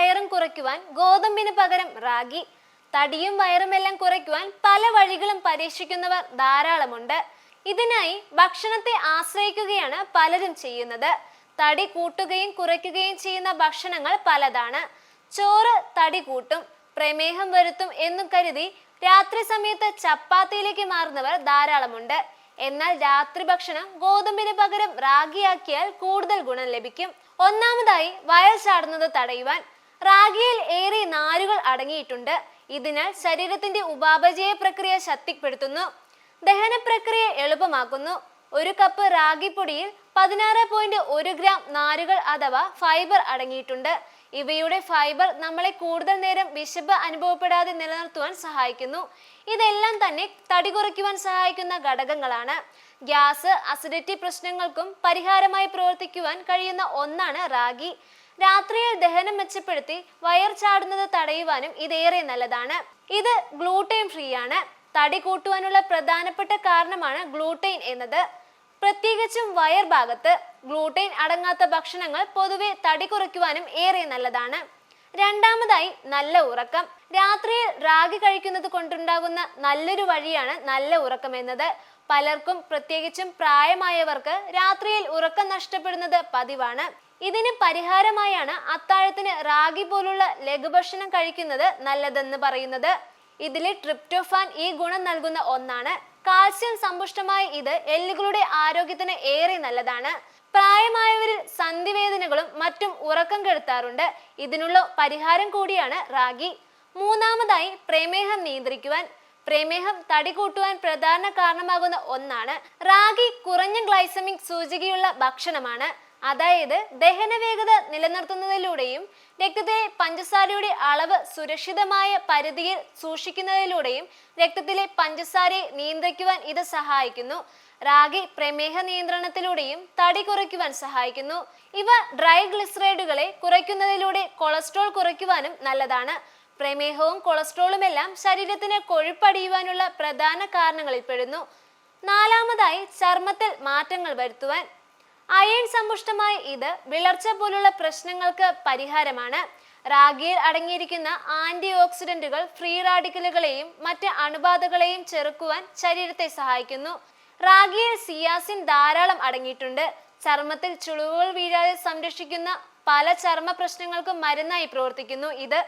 വയറും കുറയ്ക്കുവാൻ ഗോതമ്പിന് പകരം റാഗി തടിയും വയറുമെല്ലാം കുറയ്ക്കുവാൻ പല വഴികളും പരീക്ഷിക്കുന്നവർ ധാരാളമുണ്ട്. ഇതിനായി ഭക്ഷണത്തെ ആശ്രയിക്കുകയാണ് പലരും ചെയ്യുന്നത്. തടി കൂട്ടുകയും കുറയ്ക്കുകയും ചെയ്യുന്ന ഭക്ഷണങ്ങൾ പലതാണ്. ചോറ് തടി കൂട്ടും പ്രമേഹം വരുത്തും എന്നും കരുതി രാത്രി സമയത്ത് ചപ്പാത്തിയിലേക്ക് മാറുന്നവർ ധാരാളമുണ്ട്. എന്നാൽ രാത്രി ഭക്ഷണം ഗോതമ്പിന് പകരം റാഗിയാക്കിയാൽ കൂടുതൽ ഗുണം ലഭിക്കും. ഒന്നാമതായി വയർ ചാടുന്നത് തടയുവാൻ. റാഗിയിൽ ഏറെ നാരുകൾ അടങ്ങിയിട്ടുണ്ട്. ഇതിനാൽ ശരീരത്തിന്റെ ഉപാപചയ പ്രക്രിയ ശക്തിപ്പെടുത്തുന്നു. ദഹന പ്രക്രിയ എളുപ്പമാക്കുന്നു. ഒരു കപ്പ് റാഗിപ്പൊടിയിൽ പതിനാറ് പോയിന്റ് ഒരു ഗ്രാം നാരുകൾ അഥവാ ഫൈബർ അടങ്ങിയിട്ടുണ്ട്. ഇവയുടെ ഫൈബർ നമ്മളെ കൂടുതൽ നേരം വിശപ്പ് അനുഭവപ്പെടാതെ നിലനിർത്തുവാൻ സഹായിക്കുന്നു. ഇതെല്ലാം തന്നെ തടി കുറയ്ക്കുവാൻ സഹായിക്കുന്ന ഘടകങ്ങളാണ്. ഗ്യാസ് അസിഡിറ്റി പ്രശ്നങ്ങൾക്കും പരിഹാരമായി പ്രവർത്തിക്കുവാൻ കഴിയുന്ന ഒന്നാണ് റാഗി. രാത്രിയിൽ ദഹനം മെച്ചപ്പെടുത്തി വയർ ചാടുന്നത് തടയുവാനും ഇതേറെ നല്ലതാണ്. ഇത് ഗ്ലൂട്ടൈൻ ഫ്രീ ആണ് തടി കൂട്ടുവാനുള്ള പ്രധാനപ്പെട്ട കാരണമാണ് ഗ്ലൂട്ടൈൻ എന്നത്. പ്രത്യേകിച്ചും വയർ ഭാഗത്ത് ഗ്ലൂട്ടൈൻ അടങ്ങാത്ത ഭക്ഷണങ്ങൾ പൊതുവെ തടി കുറയ്ക്കുവാനും ഏറെ നല്ലതാണ്. രണ്ടാമതായി നല്ല ഉറക്കം. രാത്രിയിൽ റാഗി കഴിക്കുന്നത് കൊണ്ടുണ്ടാകുന്ന നല്ലൊരു വഴിയാണ് നല്ല ഉറക്കം എന്നത്. പലർക്കും പ്രത്യേകിച്ചും പ്രായമായവർക്ക് രാത്രിയിൽ ഉറക്കം നഷ്ടപ്പെടുന്നത് പതിവാണ്. ഇതിന് പരിഹാരമായാണ് അത്താഴത്തിന് റാഗി പോലുള്ള ലഘുഭക്ഷണം കഴിക്കുന്നത് നല്ലതെന്ന് പറയുന്നത്. ഇതിലെ ട്രിപ്റ്റോഫാൻ ഈ ഗുണം നൽകുന്ന ഒന്നാണ്. കാൽസ്യം സമ്പുഷ്ടമായ ഇത് എല്ലുകളുടെ ആരോഗ്യത്തിന് ഏറെ നല്ലതാണ്. പ്രായമായവരിൽ സന്ധിവേദനകളും മറ്റും ഉറക്കം കെടുത്താറുണ്ട്. ഇതിനുള്ള പരിഹാരം കൂടിയാണ് റാഗി. മൂന്നാമതായി പ്രമേഹം നിയന്ത്രിക്കുവാൻ. പ്രമേഹം തടി കൂട്ടുവാൻ പ്രധാന കാരണമാകുന്ന ഒന്നാണ് റാഗി കുറഞ്ഞ ഗ്ലൈസമിക് സൂചികയുള്ള ഭക്ഷണമാണ്. അതായത് ദഹന വേഗത നിലനിർത്തുന്നതിലൂടെയും രക്തത്തെ പഞ്ചസാരയുടെ അളവ് സുരക്ഷിതമായ പരിധിയിൽ സൂക്ഷിക്കുന്നതിലൂടെയും രക്തത്തിലെ പഞ്ചസാരയെ നിയന്ത്രിക്കുവാൻ ഇത് സഹായിക്കുന്നു. റാഗി പ്രമേഹ നിയന്ത്രണത്തിലൂടെയും തടി കുറയ്ക്കുവാൻ സഹായിക്കുന്നു. ഇവ ഡ്രൈ ഗ്ലിസറൈഡുകളെ കുറയ്ക്കുന്നതിലൂടെ കൊളസ്ട്രോൾ കുറയ്ക്കുവാനും നല്ലതാണ്. പ്രമേഹവും കൊളസ്ട്രോളും എല്ലാം ശരീരത്തിന് കൊഴുപ്പടിയുവാനുള്ള പ്രധാന കാരണങ്ങളിൽ പെടുന്നു. നാലാമതായി ചർമ്മത്തിൽ മാറ്റങ്ങൾ വരുത്തുവാൻ. അയൺ സമ്പുഷ്ടമായ ഇത് വിളർച്ച പോലുള്ള പ്രശ്നങ്ങൾക്ക് പരിഹാരമാണ്. റാഗിയിൽ അടങ്ങിയിരിക്കുന്ന ആന്റി ഓക്സിഡന്റുകൾ ഫ്രീ റാഡിക്കലുകളെയും മറ്റ് അണുബാധകളെയും ചെറുക്കുവാൻ ശരീരത്തെ സഹായിക്കുന്നു. റാഗിയിൽ സിയാസിൻ ധാരാളം അടങ്ങിയിട്ടുണ്ട്. ചർമ്മത്തിൽ ചുളിവുകൾ വീഴാതെ സംരക്ഷിക്കുന്ന പല ചർമ്മ പ്രശ്നങ്ങൾക്കും മരുന്നായി പ്രവർത്തിക്കുന്നു ഇത്.